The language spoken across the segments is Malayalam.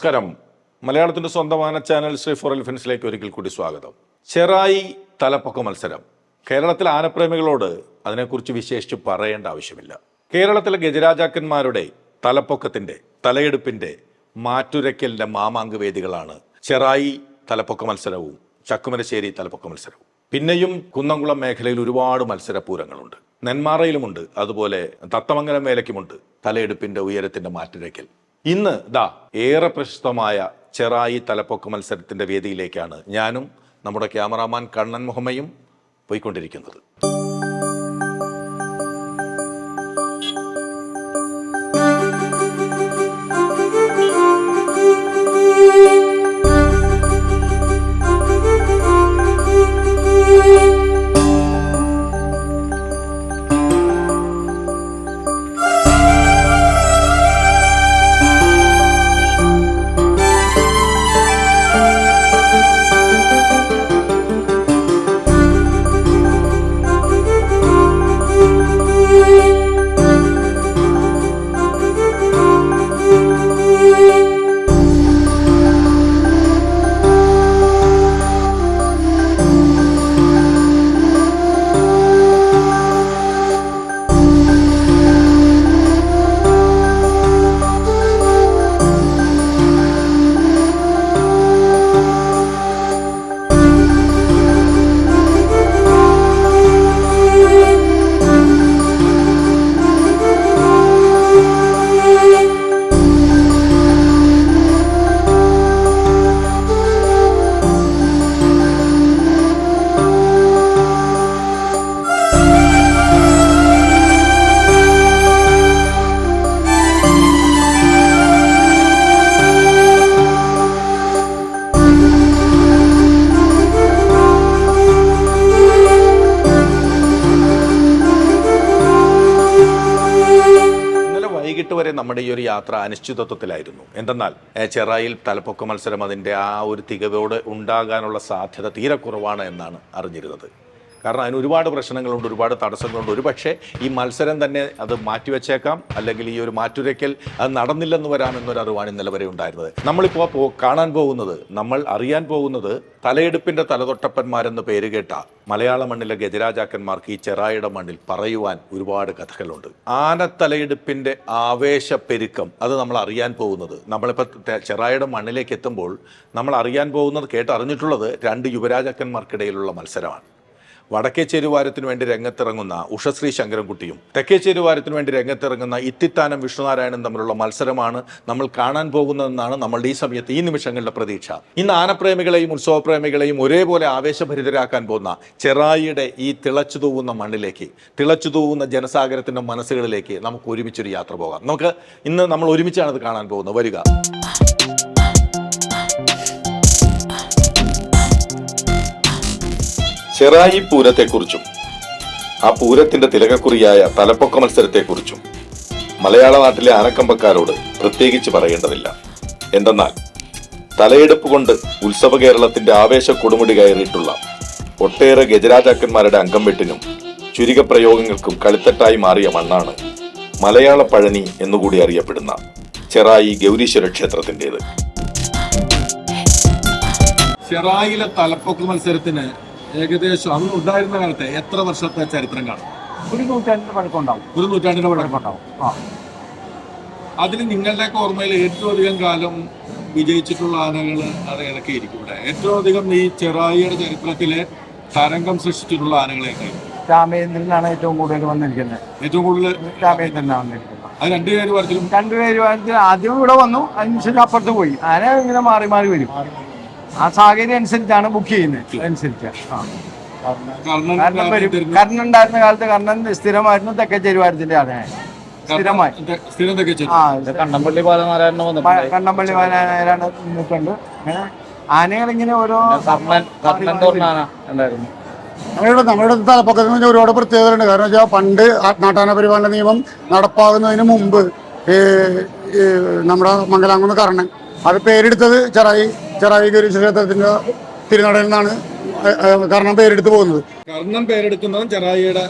നമസ്കാരം. മലയാളത്തിന്റെ സ്വന്തമാന ചാനൽ ശ്രീ ഫോർ എലിഫൻസിലേക്ക് ഒരിക്കൽ കൂടി സ്വാഗതം. ചെറായി തലപ്പൊക്ക മത്സരം. കേരളത്തിലെ ആനപ്രേമികളോട് അതിനെക്കുറിച്ച് വിശേഷിച്ച് പറയേണ്ട ആവശ്യമില്ല. കേരളത്തിലെ ഗജരാജാക്കന്മാരുടെ തലപ്പൊക്കത്തിന്റെ തലയെടുപ്പിന്റെ മാറ്റുരയ്ക്കലിന്റെ മാമാങ്കവേദികളാണ് ചെറായി തലപ്പൊക്ക മത്സരവും ചക്കുമരശ്ശേരി തലപ്പൊക്ക മത്സരവും. പിന്നെയും കുന്നംകുളം മേഖലയിൽ ഒരുപാട് മത്സരപൂരങ്ങളുണ്ട് നെന്മാറയിലുമുണ്ട്. അതുപോലെ തത്തമംഗലം വേലയ്ക്കുമുണ്ട് തലയെടുപ്പിന്റെ ഉയരത്തിന്റെ മാറ്റുരയ്ക്കൽ. ഇന്ന് ദാ ഏറെ പ്രശസ്തമായ ചെറായി തലപ്പൊക്ക മത്സരത്തിന്റെ വേദിയിലേക്കാണ് ഞാനും നമ്മുടെ ക്യാമറാമാൻ കണ്ണൻ മുഹമ്മയും പോയിക്കൊണ്ടിരിക്കുന്നത്. നമ്മുടെ ഈ ഒരു യാത്ര അനിശ്ചിതത്വത്തിലായിരുന്നു. എന്തെന്നാൽ ചെറായിൽ തലപ്പൊക്ക മത്സരം അതിന്റെ ആ ഒരു തികവോട് ഉണ്ടാകാനുള്ള സാധ്യത തീരെ കുറവാണ് എന്നാണ് അറിഞ്ഞിരുന്നത്. കാരണം അതിന് ഒരുപാട് പ്രശ്നങ്ങളുണ്ട് ഒരുപാട് തടസ്സങ്ങളുണ്ട്. ഒരു പക്ഷേ ഈ മത്സരം തന്നെ അത് മാറ്റിവെച്ചേക്കാം. അല്ലെങ്കിൽ ഈ ഒരു മാറ്റുരയ്ക്കൽ അത് നടന്നില്ലെന്ന് വരാമെന്നൊരു അറിവാണ് ഇന്നലെ വരെ ഉണ്ടായിരുന്നത്. നമ്മളിപ്പോൾ കാണാൻ പോകുന്നത് നമ്മൾ അറിയാൻ പോകുന്നത് തലയെടുപ്പിന്റെ തലതൊട്ടപ്പന്മാരെന്ന് പേര് കേട്ട മലയാള മണ്ണിലെ ഗജരാജാക്കന്മാർക്ക് ഈ ചെറായിയുടെ മണ്ണിൽ പറയുവാൻ ഒരുപാട് കഥകളുണ്ട്. ആനത്തലയെടുപ്പിന്റെ ആവേശപ്പെരുക്കം അത് നമ്മൾ അറിയാൻ പോകുന്നത്. നമ്മളിപ്പോൾ ചെറായുടെ മണ്ണിലേക്ക് എത്തുമ്പോൾ നമ്മൾ അറിയാൻ പോകുന്നത് കേട്ടറിഞ്ഞിട്ടുള്ളത് രണ്ട് യുവരാജാക്കന്മാർക്കിടയിലുള്ള മത്സരമാണ്. വടക്കേ ചേരുവാരത്തിന് വേണ്ടി രംഗത്തിറങ്ങുന്ന ഉഷശ്രീ ശങ്കരൻകുട്ടിയും തെക്കേ ചേരുവാരത്തിന് വേണ്ടി രംഗത്തിറങ്ങുന്ന ഇത്തിത്താനം വിഷ്ണുനാരായണൻ തമ്മിലുള്ള മത്സരമാണ് നമ്മൾ കാണാൻ പോകുന്നതെന്നാണ് നമ്മളുടെ ഈ സമയത്ത് ഈ നിമിഷങ്ങളുടെ പ്രതീക്ഷ. ഇന്ന് ആനപ്രേമികളെയും ഉത്സവപ്രേമികളെയും ഒരേപോലെ ആവേശഭരിതരാക്കാൻ പോകുന്ന ചെറായിയുടെ ഈ തിളച്ചു തൂവുന്ന മണ്ണിലേക്ക് തിളച്ചു തൂവുന്ന ജനസാഗരത്തിന്റെ മനസ്സുകളിലേക്ക് നമുക്ക് ഒരുമിച്ചൊരു യാത്ര പോകാം. നമുക്ക് ഇന്ന് നമ്മൾ ഒരുമിച്ചാണ് ഇത് കാണാൻ പോകുന്നത്. വരിക. ചെറായി പൂരത്തെക്കുറിച്ചും ആ പൂരത്തിന്റെ തിലകക്കുറിയായ തലപ്പൊക്ക മത്സരത്തെക്കുറിച്ചും മലയാള നാട്ടിലെ ആനക്കമ്പക്കാരോട് പ്രത്യേകിച്ച് പറയേണ്ടതില്ല. എന്തെന്നാൽ തലയെടുപ്പ് കൊണ്ട് ഉത്സവ കേരളത്തിന്റെ ആവേശ കൊടുമുടി കയറിയിട്ടുള്ള ഒട്ടേറെ ഗജരാജാക്കന്മാരുടെ അംഗം വെട്ടിനും ചുരിക പ്രയോഗങ്ങൾക്കും കളിത്തട്ടായി മാറിയ മണ്ണാണ് മലയാള പഴനി എന്നുകൂടി അറിയപ്പെടുന്ന ചെറായി ഗൗരീശ്വര ക്ഷേത്രത്തിന്റെത്. ചെറായിലെ തലപ്പൊക്ക മത്സരത്തിന് ഏകദേശം അന്ന് ഉണ്ടായിരുന്ന കാലത്തെ എത്ര വർഷത്തെ ചരിത്രം കാണും? ഒരു നൂറ്റാണ്ടിന് പഴക്കമുണ്ടാവും. ഒരു നൂറ്റാണ്ടിന്റെ പഴക്കം. പഴക്കമുണ്ടാവും. ആ. അതിൽ നിങ്ങളുടെയൊക്കെ ഓർമ്മയിൽ ഏറ്റവും അധികം കാലം വിജയിച്ചിട്ടുള്ള ആനകൾ അത് ഇടയ്ക്ക് ഇരിക്കും ഇവിടെ? ഏറ്റവും അധികം ഈ ചെറായിയുടെ ചരിത്രത്തിലെ തരംഗം സൃഷ്ടിച്ചിട്ടുള്ള ആനകളെ രാമേന്ദ്രനാണ് ഏറ്റവും കൂടുതൽ വന്നിരിക്കുന്നത്. ഏറ്റവും കൂടുതൽ രാമേന്ദ്രനാണ് വന്നിരിക്കുന്നത്. അത് രണ്ടുപേര് പറഞ്ഞു രണ്ടുപേര് പറഞ്ഞു ആദ്യം ഇവിടെ വന്നു അതിനുശേഷം അപ്പുറത്ത് പോയി. ആന ഇങ്ങനെ മാറി മാറി വരും. ആ സാഹചര്യം അനുസരിച്ചാണ് ബുക്ക് ചെയ്യുന്നത്. അനുസരിച്ച്. കാരണം വരും കർണൻ ഉണ്ടായിരുന്ന കാലത്ത് കർണൻ സ്ഥിരമായിരുന്നു തെക്കേ ചെരുവാരത്തിന്റെ ആനയായി സ്ഥിരമായി. ആ കണ്ണമ്പള്ളി ബാലനാരായണ വന്നിട്ടുണ്ട്. കണ്ണമ്പള്ളി നിന്നിട്ടുണ്ട് ആനകൾ ഇങ്ങനെ ഓരോ കർണൻ കർണൻ ഉണ്ടായിരുന്നു. നമ്മളുടെ നമ്മുടെ തലപ്പൊക്കത്തിന് നിന്ന് ഒരുപാട് പ്രത്യേകതയുണ്ട് കാരണം വെച്ചാൽ പണ്ട് ആ നാട്ടാന പരിപാലന നിയമം നടപ്പാകുന്നതിന് മുമ്പ് നമ്മുടെ മംഗലാംകുന്ന് കർണൻ. അത് പേരെടുത്തത് ചെറായി ചെറായി ക്ഷേത്രത്തിന്റെ തിരുനടയിൽ നിന്നാണ് ഏ, പേരെടുത്ത് പോകുന്നത്. കർണം പേരെടുക്കുന്നതും ചെറായിയുടെ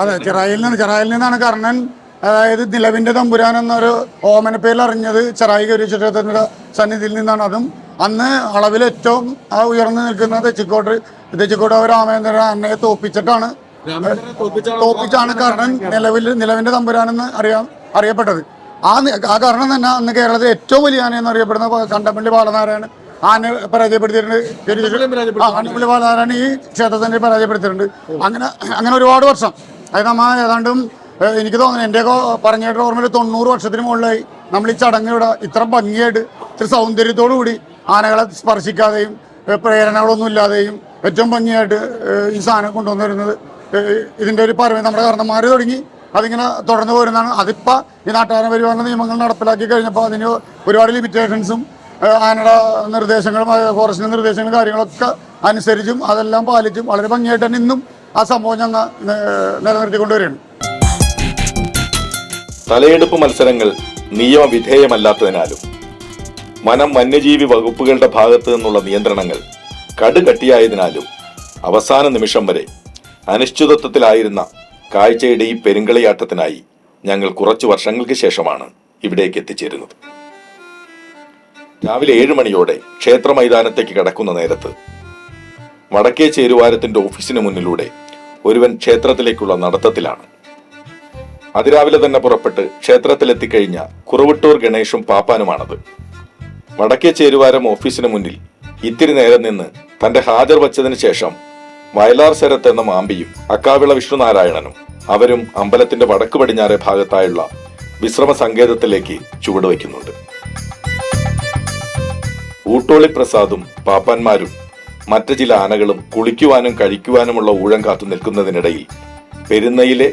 അതെ ചെറായിൽ നിന്ന് ചെറായിൽ നിന്നാണ് കർണൻ അതായത് നിലവിന്റെ തമ്പുരാൻ എന്നൊരു ഓമന പേരിൽ അറിഞ്ഞത് ചെറായി ഗൗരി ക്ഷേത്രത്തിന്റെ സന്നിധിയിൽ നിന്നാണ്. അതും അന്ന് അളവിൽ ഏറ്റവും ആ ഉയർന്നു നിൽക്കുന്ന തെച്ചിക്കോട്ട് തെച്ചിക്കോട്ട് രാമേന്ദ്രൻ അന്നയെ തോപ്പിച്ചിട്ടാണ് തോപ്പിച്ചാണ് കർണൻ നിലവിൽ നിലവിന്റെ തമ്പുരാനെന്ന് അറിയാം അറിയപ്പെട്ടത്. ആ ആ കാരണം തന്നെ അന്ന് കേരളത്തിലെ ഏറ്റവും വലിയ ആന എന്നറിയപ്പെടുന്ന അറിയപ്പെടുന്ന കണ്ടപ്പള്ളി ബാലനാരായണൻ ആന പരാജയപ്പെടുത്തിയിട്ടുണ്ട്. കണ്ടപ്പള്ളി ബാലനാരായണൻ ഈ ക്ഷേത്രത്തിന്റെ പരാജയപ്പെടുത്തിയിട്ടുണ്ട്. അങ്ങനെ അങ്ങനെ ഒരുപാട് വർഷം. അതായത് നമ്മ ഏതാണ്ടും എനിക്ക് തോന്നുന്നു എന്റെയൊക്കെ പറഞ്ഞിട്ട് ഓർമ്മയിൽ തൊണ്ണൂറ് വർഷത്തിന് മുകളിലായി നമ്മൾ ഈ ചടങ്ങിലൂടെ ഇത്ര ഭംഗിയായിട്ട് ഇത്ര സൗന്ദര്യത്തോടു കൂടി ആനകളെ സ്പർശിക്കാതെയും പ്രേരണകളൊന്നും ഇല്ലാതെയും ഏറ്റവും ഭംഗിയായിട്ട് ഈ സാധനം കൊണ്ടുവന്നിരുന്നത്. ഇതിന്റെ ഇതിന്റെ ഒരു പറവ് നമ്മുടെ കർണന്മാർ തുടങ്ങി. അതിങ്ങനെ തുടർന്നു പോരുന്നതാണ്. അതിപ്പോൾ ഈ നാട്ടുകാരൻ പരിപാലന നിയമങ്ങൾ നടപ്പിലാക്കി കഴിഞ്ഞപ്പോൾ അതിന് ഒരുപാട് ലിമിറ്റേഷൻസും ആനയുടെ നിർദ്ദേശങ്ങളും ഫോറസ്റ്റിന്റെ നിർദ്ദേശങ്ങളും കാര്യങ്ങളൊക്കെ അനുസരിച്ചും അതെല്ലാം പാലിച്ചും വളരെ ഭംഗിയായിട്ട് തന്നെ ഇന്നും ആ സംഭവം ഞങ്ങൾ നിലനിർത്തിക്കൊണ്ടുവരികയാണ് തലയെടുപ്പ് മത്സരങ്ങൾ നിയമവിധേയമല്ലാത്തതിനാലും വനം വന്യജീവി വകുപ്പുകളുടെ ഭാഗത്തു നിന്നുള്ള നിയന്ത്രണങ്ങൾ കടുകട്ടിയായതിനാലും അവസാന നിമിഷം വരെ അനിശ്ചിതത്വത്തിലായിരുന്ന കാഴ്ചയുടെ ഈ പെരുങ്കളിയാട്ടത്തിനായി ഞങ്ങൾ കുറച്ചു വർഷങ്ങൾക്ക് ശേഷമാണ് ഇവിടേക്ക് എത്തിച്ചേരുന്നത്. രാവിലെ ഏഴ് മണിയോടെ ക്ഷേത്ര മൈതാനത്തേക്ക് കടക്കുന്ന നേരത്ത് വടക്കേ ചേരുവാരത്തിന്റെ ഓഫീസിന് മുന്നിലൂടെ ഒരുവൻ ക്ഷേത്രത്തിലേക്കുള്ള നടത്തത്തിലാണ്. അതിരാവിലെ തന്നെ പുറപ്പെട്ട് ക്ഷേത്രത്തിലെത്തിക്കഴിഞ്ഞ കുറവിട്ടൂർ ഗണേഷും പാപ്പാനുമാണത്. വടക്കേ ചേരുവാരം ഓഫീസിന് മുന്നിൽ ഇത്തിരി നേരം നിന്ന് തന്റെ ഹാജർ വച്ചതിന് ശേഷം വയലാർ ശരത്ത് എന്ന മാമ്പിയും അക്കാവിള വിഷ്ണുനാരായണനും അവരും അമ്പലത്തിന്റെ വടക്ക് പടിഞ്ഞാറെ ഭാഗത്തായുള്ള വിശ്രമ സങ്കേതത്തിലേക്ക് ചുവടുവയ്ക്കുന്നുണ്ട് ഊട്ടോളി പ്രസാദും പാപ്പാന്മാരും മറ്റു ചില ആനകളും കുളിക്കുവാനും കഴിക്കുവാനുമുള്ള ഊഴം കാത്തു നിൽക്കുന്നതിനിടയിൽ പെരുന്നയിലെ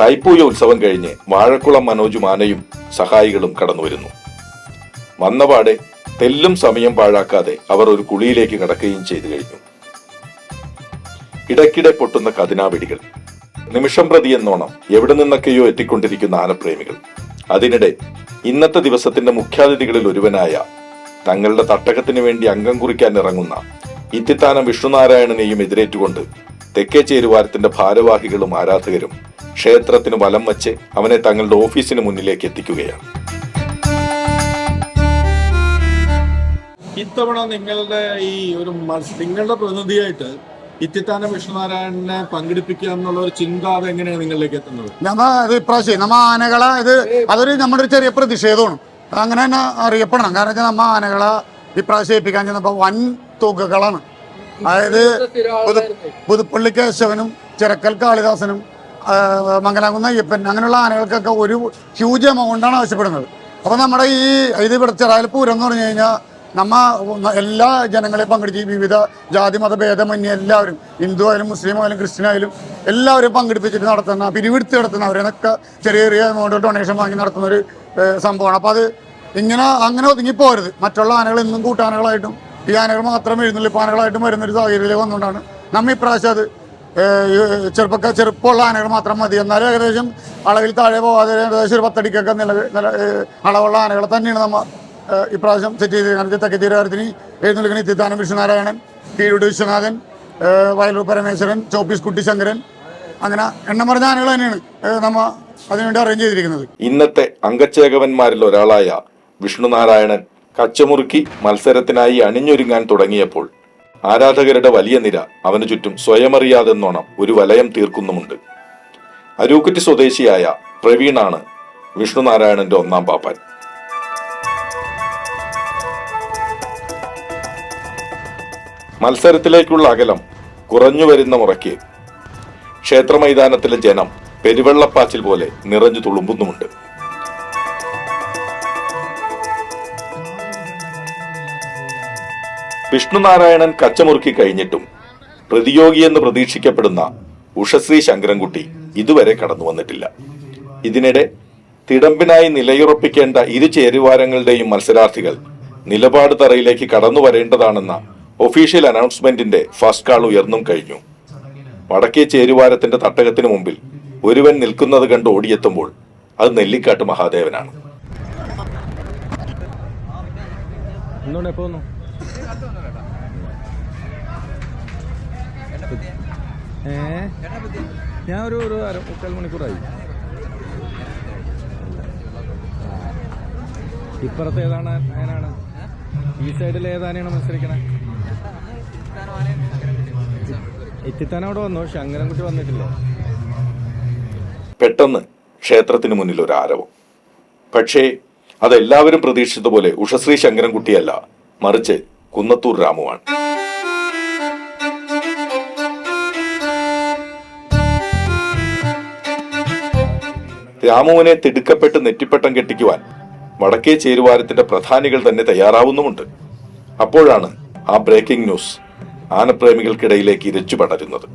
തൈപ്പൂയ ഉത്സവം കഴിഞ്ഞ് വാഴക്കുളം മനോജും ആനയും സഹായികളും കടന്നുവരുന്നു. വന്നപാടെ തെല്ലും സമയം പാഴാക്കാതെ അവർ ഒരു കുളിയിലേക്ക് കടക്കുകയും ചെയ്തു കഴിഞ്ഞു. ഇടയ്ക്കിടെ പൊട്ടുന്ന കതിനാവെടികൾ. നിമിഷം പ്രതി എന്നോണം എവിടെ നിന്നൊക്കെയോ എത്തിക്കൊണ്ടിരിക്കുന്ന ആനപ്രേമികൾ. അതിനിടെ ഇന്നത്തെ ദിവസത്തിന്റെ മുഖ്യാതിഥികളിൽ ഒരുവനായ തങ്ങളുടെ തട്ടകത്തിന് വേണ്ടി അംഗം കുറിക്കാൻ ഇറങ്ങുന്ന ഇത്തിത്താനം വിഷ്ണുനാരായണനെയും എതിരേറ്റുകൊണ്ട് തെക്കേ ചേരുവാരത്തിന്റെ ഭാരവാഹികളും ആരാധകരും ക്ഷേത്രത്തിന് വലം വച്ച് അവനെ തങ്ങളുടെ ഓഫീസിന് മുന്നിലേക്ക് എത്തിക്കുകയാണ്. ഇത്തവണ നിങ്ങളുടെ ഈ ഒരു നിങ്ങളുടെ പ്രതിനിധിയായിട്ട് ഇത്തിത്താനം വിഷ്ണുനാരായണനെ പങ്കെടുപ്പിക്കുക എന്നുള്ള ഒരു ചിന്ത അത് എങ്ങനെയാണ് നിങ്ങളിലേക്ക് എത്തുന്നത്? നമ്മ ഇത് ഇപ്രാവശ്യം നമ്മ ആനകളെ ഇത് അതൊരു നമ്മുടെ ഒരു ചെറിയ പ്രതിഷേധമാണ്. അങ്ങനെ തന്നെ അറിയപ്പെടണം. കാരണം വെച്ചാൽ നമ്മ ആനകളെ ഇപ്രാവശ്യം ഏൽപ്പിക്കാൻ ചെന്നപ്പോൾ വൻ തുകകളാണ്. അതായത് പുതു പുതുപ്പള്ളി ചിറക്കൽ കാളിദാസനും മംഗലാകുന്ന അയ്യപ്പൻ അങ്ങനെയുള്ള ആനകൾക്കൊക്കെ ഒരു ഹ്യൂജ് എമൗണ്ടാണ് ആവശ്യപ്പെടുന്നത്. അപ്പോൾ നമ്മുടെ ഈ ഇത് ഇവിടെ ചെറായൽ പൂരം എന്ന് പറഞ്ഞു കഴിഞ്ഞാൽ നമ്മ എല്ലാ ജനങ്ങളെ പങ്കെടുത്ത് വിവിധ ജാതി മത ഭേദമന്യേ എല്ലാവരും ഹിന്ദു ആയാലും മുസ്ലിം ആയാലും ക്രിസ്ത്യൻ ആയാലും എല്ലാവരും പങ്കെടുപ്പിച്ചിട്ട് നടത്തുന്ന പിരിവെടുത്ത് നടത്തുന്ന അവരെന്നൊക്കെ ചെറിയ ചെറിയ എമൗണ്ട് ഡൊണേഷൻ വാങ്ങി നടത്തുന്ന ഒരു സംഭവമാണ്. അപ്പോൾ അത് ഇങ്ങനെ അങ്ങനെ ഒതുങ്ങിപ്പോരുത് മറ്റുള്ള ആനകൾ എന്നും കൂട്ടാനകളായിട്ടും ഈ ആനകൾ മാത്രം എഴുന്നള്ളിപ്പ് ആനകളായിട്ടും വരുന്നൊരു സാഹചര്യത്തിലേക്ക് വന്നുകൊണ്ടാണ് നമ്മൾ ഇപ്രാവശ്യം അത് ചെറുപ്പക്കാർ ചെറുപ്പമുള്ള ആനകൾ മാത്രം മതി. എന്നാലും ഏകദേശം അളവിൽ താഴെ പോകാതെ ഏകദേശം ഒരു പത്തടിക്കൊക്കെ നില അളവുള്ള ആനകളെ തന്നെയാണ് നമ്മ ഏഹ്, ഇപ്രാവശ്യം സെറ്റ് ചെയ്ത് കാരണം തെക്കേ തീരവാരത്തിന് തിത്താനം വിഷ്ണുനാരായണൻ കീഴുട് വിശ്വനാഥൻ വയലൂർ പരമേശ്വരൻ ചോപ്പീസ് കുട്ടിശങ്കരൻ അങ്ങനെ എണ്ണം പറഞ്ഞ ആനകൾ തന്നെയാണ് നമ്മ അതിനുവേണ്ടി അറേഞ്ച് ചെയ്തിരിക്കുന്നത്. ഇന്നത്തെ അംഗച്ചേകവന്മാരിൽ ഒരാളായ വിഷ്ണുനാരായണൻ കച്ചമുറുക്കി മത്സരത്തിനായി അണിഞ്ഞൊരുങ്ങാൻ തുടങ്ങിയപ്പോൾ ആരാധകരുടെ വലിയ നിര അവന് ചുറ്റും സ്വയമറിയാതെന്നോണം ഒരു വലയം തീർക്കുന്നുമുണ്ട്. അരൂക്കുറ്റി സ്വദേശിയായ പ്രവീണാണ് വിഷ്ണുനാരായണന്റെ ഒന്നാം പാപ്പാൻ. മത്സരത്തിലേക്കുള്ള അകലം കുറഞ്ഞു വരുന്ന മുറയ്ക്ക് ക്ഷേത്ര മൈതാനത്തിലെ ജനം പെരുവെള്ളപ്പാച്ചിൽ പോലെ നിറഞ്ഞു തുളുമ്പുന്നുമുണ്ട്. വിഷ്ണുനാരായണൻ കച്ചമുറുക്കി കഴിഞ്ഞിട്ടും പ്രതിയോഗിയെന്ന് പ്രതീക്ഷിക്കപ്പെടുന്ന ഉഷശ്രീ ശങ്കരൻകുട്ടി ഇതുവരെ കടന്നു വന്നിട്ടില്ല. ഇതിനിടെ തിടമ്പിനായി നിലയുറപ്പിക്കേണ്ട ഇരു ചേരുവാരങ്ങളുടെയും മത്സരാർത്ഥികൾ നിലപാട് തറയിലേക്ക് കടന്നു വരേണ്ടതാണെന്ന ഒഫീഷ്യൽ അനൗൺസ്മെന്റിന്റെ ഫസ്റ്റ് കാൾ ഉയർന്നും കഴിഞ്ഞു. വടക്കേ ചേരുവാരത്തിന്റെ തട്ടകത്തിന് മുമ്പിൽ ഒരുവൻ നിൽക്കുന്നത് കണ്ട് ഓടിയെത്തുമ്പോൾ അത് നെല്ലിക്കാട്ട് മഹാദേവനാണ്. ഞാൻ ഒരു ഒരു മുക്കാൽ മണിക്കൂറായി. ഇപ്പുറത്ത് ഏതാണ്? ഈ സൈഡിൽ ഏതാനാണ് മത്സരിക്കണേ? അവിടെ വന്നു വന്നിട്ടില്ല. പെട്ടെന്ന് ക്ഷേത്രത്തിന് മുന്നിൽ ഒരു ആരവം. പക്ഷേ അതെല്ലാവരും പ്രതീക്ഷിച്ചതുപോലെ ഉഷശ്രീ ശങ്കരൻകുട്ടിയല്ല മറിച്ച് കുന്നത്തൂർ രാമുവാണ്. രാമുവിനെ തിടുക്കപ്പെട്ട് നെറ്റിപ്പട്ടം കെട്ടിക്കുവാൻ വടക്കേ ചേരുവാരത്തിന്റെ പ്രധാനികൾ തന്നെ തയ്യാറാവുന്നുമുണ്ട്. അപ്പോഴാണ് ആ ബ്രേക്കിംഗ് ന്യൂസ് ആനപ്രേമികൾക്കിടയിലേക്ക് ഇരച്ചു പടരുന്നത്.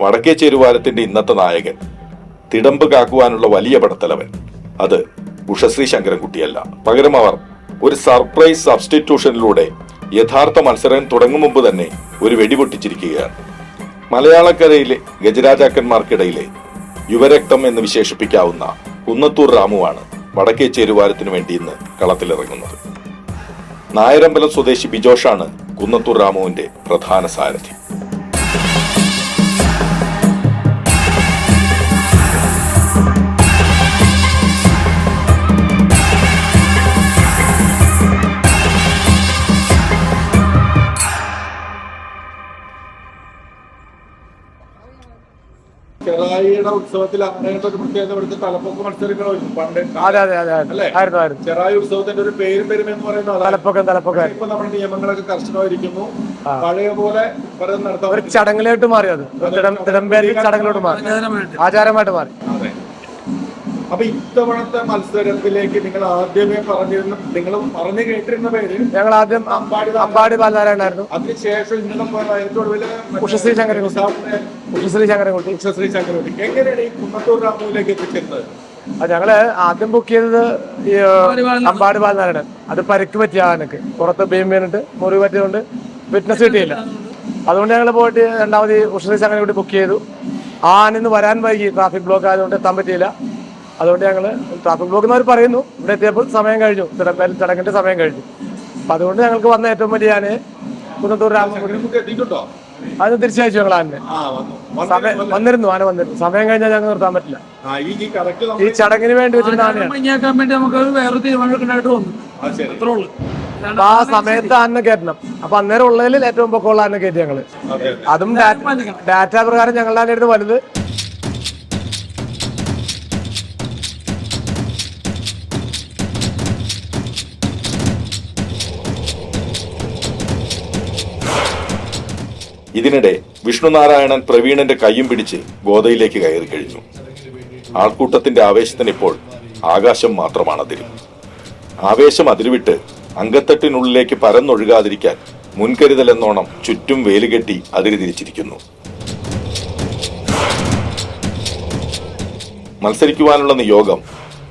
വടക്കേ ചേരുവാരത്തിന്റെ ഇന്നത്തെ നായകൻ തിടമ്പ് കാക്കുവാനുള്ള വലിയ പടത്തലവൻ. അത് ഉഷശ്രീ ശങ്കരൻകുട്ടിയല്ല. പകരം അവർ ഒരു സർപ്രൈസ് സബ്സ്റ്റിറ്റ്യൂഷനിലൂടെ യഥാർത്ഥ മത്സരം തുടങ്ങും മുമ്പ് തന്നെ ഒരു വെടിപൊട്ടിച്ചിരിക്കുകയാണ് മലയാളക്കരയിലെ ഗജരാജാക്കന്മാർക്കിടയിലെ യുവരക്തം എന്ന് വിശേഷിപ്പിക്കാവുന്ന കുന്നത്തൂർ രാമുവാണ് വടക്കേ ചേരുവാരത്തിനു വേണ്ടി ഇന്ന് കളത്തിലിറങ്ങുന്നത്. നായരമ്പലം സ്വദേശി ബിജോഷാണ് കുന്നത്തൂർ രാമുവിന്റെ പ്രധാന സാരഥി. ഉത്സവത്തിൽ അങ്ങനെയുള്ള ഒരു പ്രത്യേകത ഇവിടുത്തെ തലപ്പൊക്ക മത്സരങ്ങളായിരുന്നു പണ്ട് അതെ അതെ അതെ. അല്ലേ? ആയിരുന്നു ആയിരുന്നു. ചെറായി ഉത്സവത്തിന്റെ ഒരു പേരും പെരും എന്ന് പറയുന്നത് അതാണ്. തലപ്പൊക്കം തലപ്പൊക്കം. പക്ഷേ ഇപ്പൊ നമ്മുടെ നിയമങ്ങളൊക്കെ കർശനമായിരിക്കുന്നു. പഴയ പോലെ നടത്താം ഒരു ചടങ്ങിലോട്ട് മാറി അത്. ചടങ്ങിലോട്ട് മാറി. ആചാരമായിട്ട് മാറി. അപ്പൊ ഇത്തവണത്തെ മത്സരത്തിലേക്ക് നിങ്ങൾ ആദ്യമേ പറഞ്ഞിരുന്ന നിങ്ങൾ പറഞ്ഞു കേട്ടിരുന്ന പേര് ഞങ്ങൾ ആദ്യം അമ്പാടി അമ്പാടി ബാലനാരായണായിരുന്നു അതിനുശേഷം ഇന്നലെ പോയ ഏറ്റവും വലിയ ഉഷശ്രീ ശങ്കരൻകുട്ടി. ഉഷശ്രീ ശങ്കരൻകുട്ടി ഉഷശ്രീ ശങ്കരൻകുട്ടി എങ്ങനെയാണ് ഈ കുന്നത്തൂർ രാമുവിലേക്ക് എത്തിച്ചേരുന്നത് അത് ഞങ്ങൾ ആദ്യം ബുക്ക് ചെയ്തത് ഈ അമ്പാടി ബാലനാരായണൻ അത് പരിക്ക് പറ്റിയ ആനക്ക്. പുറത്ത് ബീം വീണിട്ട് മുറിവ് പറ്റിയതുകൊണ്ട് ഫിറ്റ്നസ് കിട്ടിയില്ല. അതുകൊണ്ട് ഞങ്ങൾ പോയിട്ട് രണ്ടാമത് ഉഷ്ണീസ് ഉഷശ്രീ കൂടി ബുക്ക് ചെയ്തു. ആ ആനിന്ന് വരാൻ വൈകി ട്രാഫിക് ബ്ലോക്ക് ആയതുകൊണ്ട് എത്താൻ പറ്റിയില്ല. അതുകൊണ്ട് ഞങ്ങൾ ട്രാഫിക് ബ്ലോക്ക് എന്നവർ പറയുന്നു. ഇവിടെ എത്തിയപ്പോൾ സമയം കഴിഞ്ഞു. ചടങ്ങിന്റെ സമയം കഴിഞ്ഞു. അപ്പൊ അതുകൊണ്ട് ഞങ്ങൾക്ക് വന്ന ഏറ്റവും വലിയ ഞാൻ കുന്നത്തൂർ നമുക്ക് അത് തിരിച്ചയച്ചു ഞങ്ങൾ ആനെ ആ വന്നു. സമയം വന്നിരുന്നു ആന വന്നിരുന്നു. സമയം കഴിഞ്ഞാൽ ഞങ്ങൾ നിർത്താൻ പറ്റില്ല. ആ ഈ ഈ കറക്റ്റ് ഈ ചടങ്ങിന് വേണ്ടി വെച്ചിരുന്ന ആ ശരി. അത്രേ ഉള്ളൂ. ആ സമയത്ത് ആന കയറ്റണം. അപ്പൊ അന്നേരം ഉള്ളതിൽ ഏറ്റവും പൊക്കമുള്ള ആന കയറ്റി ഞങ്ങൾ. അതെ അതും ഡാറ്റ പ്രകാരം ഞങ്ങളുടെ ആനയുടെ വലുത്. ഇതിനിടെ വിഷ്ണുനാരായണൻ പ്രവീണന്റെ കൈയും പിടിച്ച് ഗോതയിലേക്ക് കയറി കഴിഞ്ഞു. ആൾക്കൂട്ടത്തിന്റെ ആവേശത്തിന് ഇപ്പോൾ ആകാശം മാത്രമാണ് അതിൽ. ആവേശം അതിരുവിട്ട് അങ്കത്തട്ടിനുള്ളിലേക്ക് പരന്നൊഴുകാതിരിക്കാൻ മുൻകരുതൽ എന്നോണം ചുറ്റും വേലുകെട്ടി അതിര് തിരിച്ചിരിക്കുന്നു. മത്സരിക്കുവാനുള്ള നിയോഗം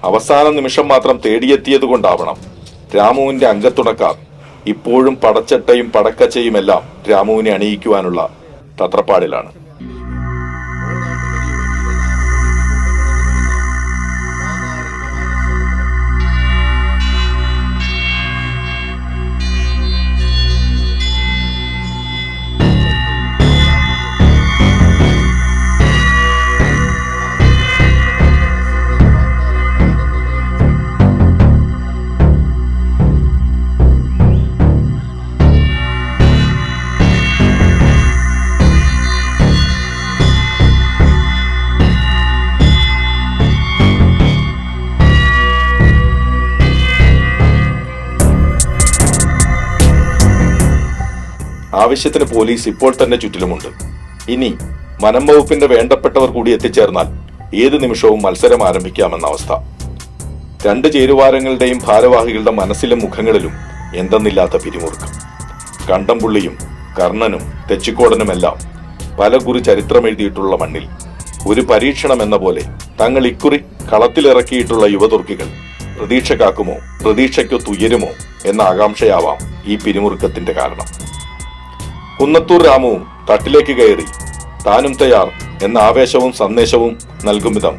അവസാന നിമിഷം മാത്രം തേടിയെത്തിയത് കൊണ്ടാവണം രാമുവിന്റെ അംഗത്തുണക്കാർ ഇപ്പോഴും പടച്ചട്ടയും പടക്കച്ചയുമെല്ലാം രാമുവിനെ അണിയിക്കുവാനുള്ള തത്രപ്പാടിലാണ്. ആവശ്യത്തിന് പോലീസ് ഇപ്പോൾ തന്നെ ചുറ്റിലുമുണ്ട്. ഇനി വനം വകുപ്പിന്റെ വേണ്ടപ്പെട്ടവർ കൂടി എത്തിച്ചേർന്നാൽ ഏത് നിമിഷവും മത്സരം ആരംഭിക്കാമെന്ന അവസ്ഥ. രണ്ട് ചേരുവാരങ്ങളുടെയും ഭാരവാഹികളുടെ മനസ്സിലും മുഖങ്ങളിലും എന്തെന്നില്ലാത്ത പിരിമുറുക്കം. കണ്ടംപുള്ളിയും കർണനും തെച്ചിക്കോടനുമെല്ലാം പല കുറി ചരിത്രമെഴുതിയിട്ടുള്ള മണ്ണിൽ ഒരു പരീക്ഷണം എന്ന പോലെ തങ്ങൾ ഇക്കുറി കളത്തിലിറക്കിയിട്ടുള്ള യുവതുർക്കികൾ പ്രതീക്ഷ കാക്കുമോ പ്രതീക്ഷയ്ക്കൊത്തുയരുമോ എന്ന ആകാംക്ഷയാവാം ഈ പിരിമുറുക്കത്തിന്റെ കാരണം. കുന്നത്തൂർ രാമുവും തട്ടിലേക്ക് കയറി. താനും തയ്യാർ എന്ന ആവേശവും സന്ദേശവും നൽകും വിധം.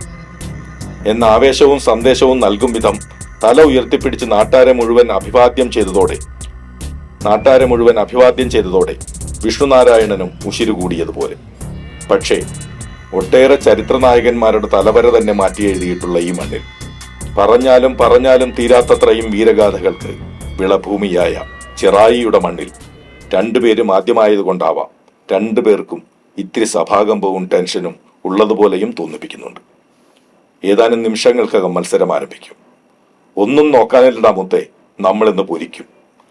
എന്ന ആവേശവും സന്ദേശവും നൽകും വിധം തല ഉയർത്തിപ്പിടിച്ച് നാട്ടാരെ മുഴുവൻ അഭിവാദ്യം ചെയ്തതോടെ. നാട്ടാരെ മുഴുവൻ അഭിവാദ്യം ചെയ്തതോടെ വിഷ്ണുനാരായണനും ഉശിരു കൂടിയതുപോലെ. പക്ഷേ ഒട്ടേറെ ചരിത്ര നായകന്മാരുടെ തലവര തന്നെ മാറ്റി എഴുതിയിട്ടുള്ള ഈ മണ്ണിൽ. പറഞ്ഞാലും പറഞ്ഞാലും തീരാത്തത്രയും വീരഗാഥകൾക്ക് വിളഭൂമിയായ ചിറായിയുടെ മണ്ണിൽ രണ്ടുപേരും ആദ്യമായതുകൊണ്ടാവാം രണ്ടുപേർക്കും ഇത്തിരി സഭാകമ്പവും ടെൻഷനും ഉള്ളതുപോലെയും തോന്നിപ്പിക്കുന്നുണ്ട്. ഏതാനും നിമിഷങ്ങൾക്കകം മത്സരം ആരംഭിക്കും. ഒന്നും നോക്കാനില്ലടാ മുത്തേ നമ്മളിന്ന് പൊരിക്കും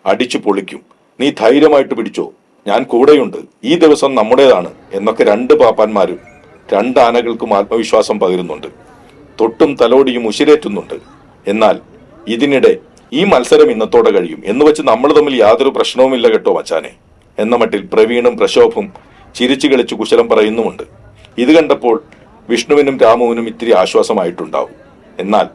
അടിച്ചു പൊളിക്കും. നീ ധൈര്യമായിട്ട് പിടിച്ചോ. ഞാൻ കൂടെയുണ്ട്. ഈ ദിവസം നമ്മുടേതാണ് എന്നൊക്കെ രണ്ട് പാപ്പാന്മാരും രണ്ട് ആനകൾക്കും ആത്മവിശ്വാസം പകരുന്നുണ്ട്. തൊട്ടും തലോടിയും ഉശിരേറ്റുന്നുണ്ട്. എന്നാൽ ഇതിനിടെ ഈ മത്സരം ഇന്നത്തോടെ കഴിയും. എന്ന് വെച്ച് നമ്മൾ തമ്മിൽ യാതൊരു പ്രശ്നവുമില്ല കേട്ടോ മച്ചാനെ. എന്ന മട്ടിൽ പ്രവീണും പ്രശോഭും ചിരിച്ചു കളിച്ചു കുശലം പറയുന്നുമുണ്ട്. ഇത് കണ്ടപ്പോൾ വിഷ്ണുവിനും രാമുവിനും ഇത്തിരി ആശ്വാസമായിട്ടുണ്ടാവും. എന്നാൽ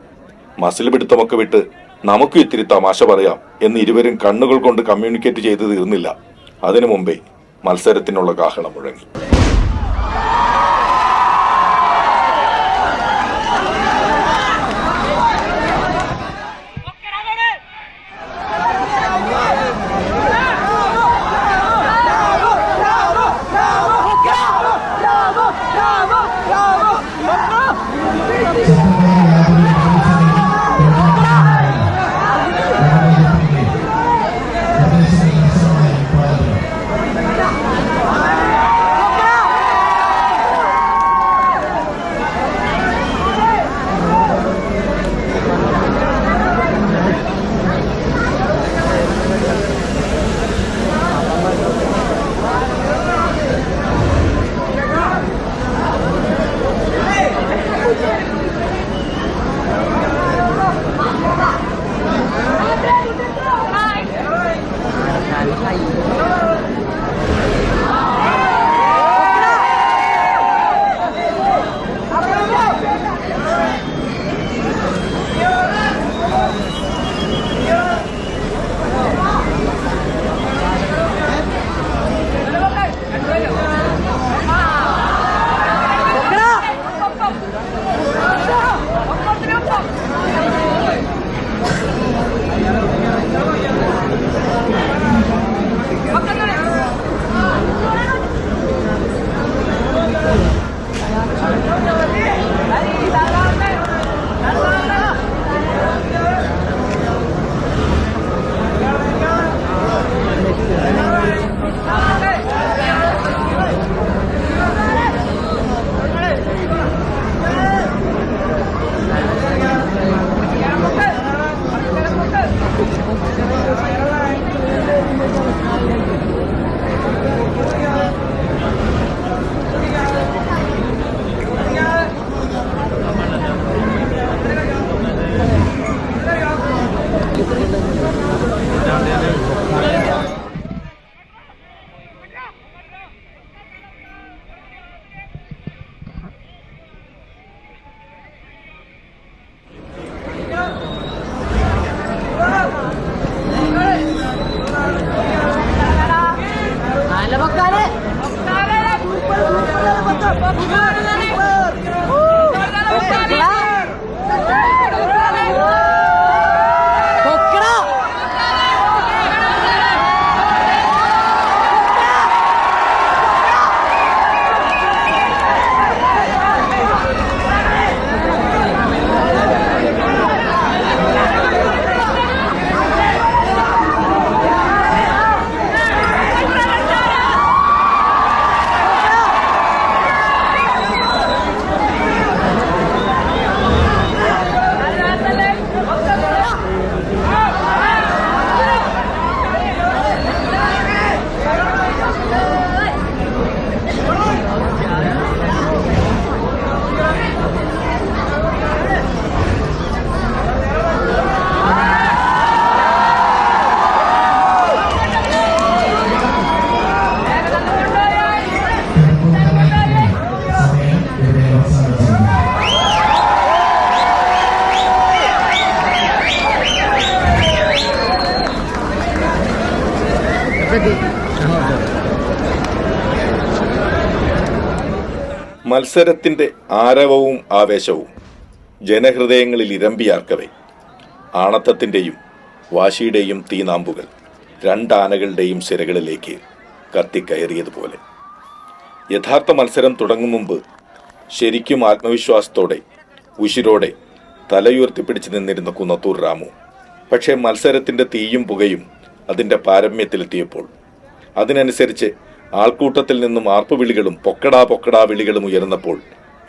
മസിൽ പിടുത്തമൊക്കെ വിട്ട് നമുക്ക് ഇത്തിരി തമാശ പറയാം എന്ന് ഇരുവരും കണ്ണുകൾ കൊണ്ട് കമ്മ്യൂണിക്കേറ്റ് ചെയ്ത് തീർന്നില്ല. അതിനു മുമ്പേ മത്സരത്തിനുള്ള കാഹളം മുഴങ്ങി. മത്സരത്തിന്റെ ആരവവും ആവേശവും ജനഹൃദയങ്ങളിൽ ഇരമ്പിയാർക്കവേ. ആണത്തത്തിന്റെയും വാശിയുടെയും തീനാമ്പുകൾ രണ്ടാനകളുടെയും സിരകളിലേക്ക് കത്തിക്കയറിയതുപോലെ. യഥാർത്ഥ മത്സരം തുടങ്ങും മുമ്പ് ശരിക്കും ആത്മവിശ്വാസത്തോടെ ഉശിരോടെ തലയുയർത്തിപ്പിടിച്ച് നിന്നിരുന്ന കുന്നത്തൂർ രാമു പക്ഷേ മത്സരത്തിന്റെ തീയും പുകയും അതിന്റെ പാരമ്യത്തിലെത്തിയപ്പോൾ അതിനനുസരിച്ച് ആൾക്കൂട്ടത്തിൽ നിന്നും ആർപ്പുവിളികളും പൊക്കടാ പൊക്കടാ വിളികളും ഉയർന്നപ്പോൾ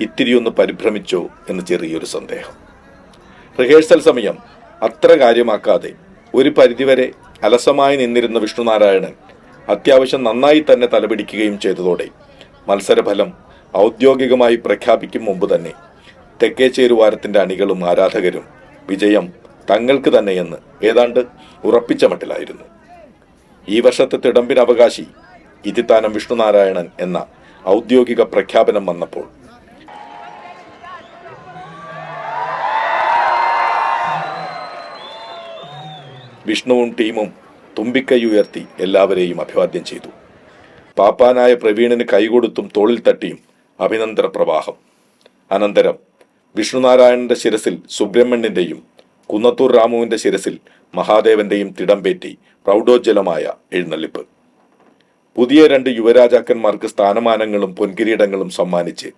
ഇത്തിരിയൊന്ന് പരിഭ്രമിച്ചോ എന്ന് ചെറിയൊരു സന്ദേഹം. റിഹേഴ്സൽ സമയം. അത്ര കാര്യമാക്കാതെ ഒരു പരിധിവരെ അലസമായി നിന്നിരുന്ന വിഷ്ണുനാരായണൻ അത്യാവശ്യം നന്നായി തന്നെ തലപിടിക്കുകയും ചെയ്തതോടെ മത്സരഫലം ഔദ്യോഗികമായി പ്രഖ്യാപിക്കും മുമ്പ് തന്നെ തെക്കേ ചേരുവാരത്തിന്റെ അണികളും ആരാധകരും വിജയം തങ്ങൾക്ക് തന്നെയെന്ന് ഏതാണ്ട് ഉറപ്പിച്ച മട്ടിലായിരുന്നു. ഈ വർഷത്തെ തിടമ്പിന് ഇതിത്താനം വിഷ്ണുനാരായണൻ എന്ന ഔദ്യോഗിക പ്രഖ്യാപനം വന്നപ്പോൾ. വിഷ്ണുവും ടീമും തുമ്പിക്കൈ ഉയർത്തി എല്ലാവരെയും അഭിവാദ്യം ചെയ്തു. പാപ്പാനായ പ്രവീണിന് കൈകൊടുത്തും തോളിൽ തട്ടിയും അഭിനന്ദന പ്രവാഹം അനന്തരം വിഷ്ണുനാരായണന്റെ ശിരസിൽ സുബ്രഹ്മണ്യന്റെയും കുന്നത്തൂർ രാമുവിന്റെ ശിരസിൽ മഹാദേവന്റെയും തിടമ്പേറ്റി പ്രൗഢോജ്വലമായ എഴുന്നള്ളിപ്പ്. പുതിയ രണ്ട് യുവരാജാക്കന്മാർക്ക് സ്ഥാനമാനങ്ങളും പൊൻകിരീടങ്ങളും സമ്മാനിച്ച്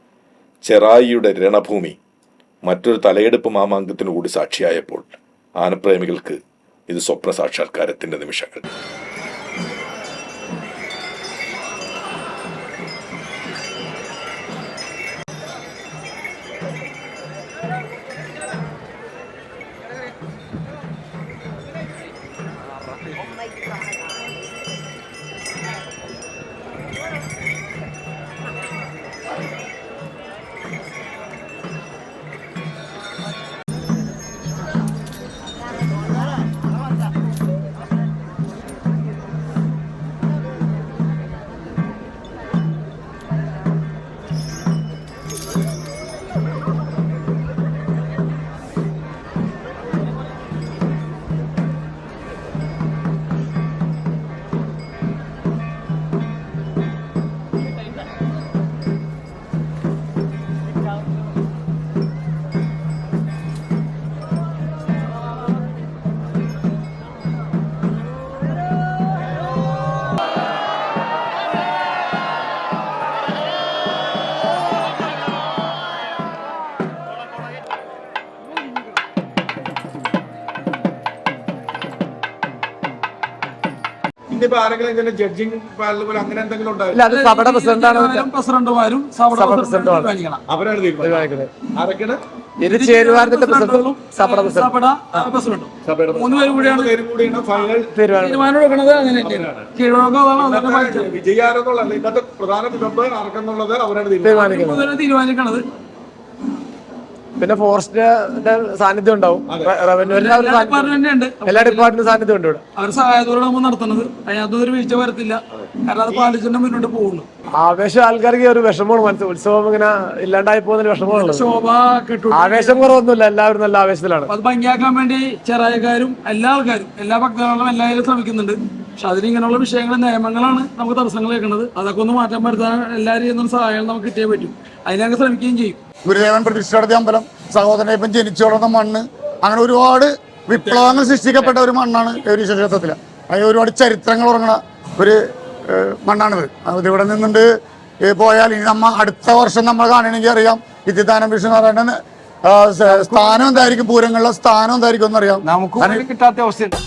ചെറായിയുടെ രണഭൂമി മറ്റൊരു തലയെടുപ്പ് മാമാങ്കത്തിനു കൂടി സാക്ഷിയായപ്പോൾ ആനപ്രേമികൾക്ക് ഇത് സ്വപ്ന സാക്ഷാത്കാരത്തിന്റെ നിമിഷങ്ങൾ. ആരെങ്കിലും ഇതിന്റെ ജഡ്ജിങ് പാനൽ പോലെ അങ്ങനെ എന്തെങ്കിലും ഉണ്ടാവില്ല അത് സഭയുടെ പ്രസിഡന്റാണ് പ്രസിഡന്റുമാരും സഭ സഭ പ്രസിഡന്റുമാണ്. തീരുമാനിക്കണം. അവരാണ് തീരുമാനം. തീരുമാനിക്കുന്നത് ആരൊക്കെയാണ്? ഇരു ചേരുവാരത്തിന്റെ പ്രസിഡന്റും സഭയുടെ പ്രസിഡന്റും. സഭയുടെ പ്രസിഡന്റും. മൂന്ന് പേരും കൂടിയാണ് പേരും കൂടിയാണ് ഫൈനൽ തീരുമാനം. എടുക്കുന്നത് അങ്ങനെ. വിജയാരെന്നുള്ള ഇന്നത്തെ പ്രധാന വിപത്ത് ആർക്കെന്നുള്ളത് അവരാണ് തീരുമാനം തീരുമാനിക്കുന്നത് തീരുമാനിക്കണത്? പിന്നെ ഫോറസ്റ്റിന്റെ സാന്നിധ്യം ഉണ്ടാവും. റവന്യൂ എല്ലാ ഡിപ്പാർട്ട്മെന്റ് സാന്നിധ്യം. ഉണ്ട്. ഇവിടെ. അവർ സഹായത്തോടെ നമ്മൾ നടത്തുന്നത്. വീഴ്ച വരത്തില്ല. കാരണം അത് പാലിച്ചിട്ട് മുന്നോട്ട് പോകുന്നു ആവേശം ആൾക്കാർക്ക് ഒരു വിഷമമാണ് മനസ്സിൽ. ഉത്സവം ഇങ്ങനെ ഇല്ലാണ്ടായി പോകുന്ന വിഷമമാണ് ശോഭ കെട്ടു. ആവേശം കുറവൊന്നുമില്ല. എല്ലാവരും നല്ല ആവേശത്തിലാണ്. അത് ഭംഗിയാക്കാൻ വേണ്ടി ചെറായക്കാരും എല്ലാ ആൾക്കാരും എല്ലാ ഭക്തകളും എല്ലാവരും ശ്രമിക്കുന്നുണ്ട്. പക്ഷെ അതിന് ഇങ്ങനെയുള്ള വിഷയങ്ങൾ നിയമങ്ങളാണ് നമുക്ക് തടസ്സങ്ങൾ കേൾക്കുന്നത് അതൊക്കെ ഒന്ന് മാറ്റാൻ വരുത്താൻ എല്ലാവരും ചെയ്യുന്ന സഹായം നമുക്ക് കിട്ടിയേ പറ്റും. അതിനൊക്കെ ശ്രമിക്കുകയും ചെയ്യും. ഗുരുദേവൻ പ്രതിഷ്ഠ നടത്തിയ അമ്പലം സഹോദരനെ ജനിച്ചു വളർന്ന മണ്ണ്. അങ്ങനെ ഒരുപാട് വിപ്ലവങ്ങൾ സൃഷ്ടിക്കപ്പെട്ട ഒരു മണ്ണാണ് ഒരു ക്ഷേത്രത്തിൽ അതിൽ ഒരുപാട് ചരിത്രങ്ങൾ ഉറങ്ങുന്ന ഒരു മണ്ണാണിത്. അത് ഇവിടെ നിന്നുണ്ട് പോയാൽ ഇനി നമ്മ അടുത്ത വർഷം നമ്മൾ കാണണമെങ്കിൽ അറിയാം. വിദ്യുദാനം വിഷ്ണുനാരായണൻ സ്ഥാനം എന്തായിരിക്കും? പൂരങ്ങളിലെ സ്ഥാനം എന്തായിരിക്കും എന്നറിയാം. നമുക്ക് കിട്ടാത്ത അവസ്ഥയുണ്ട്.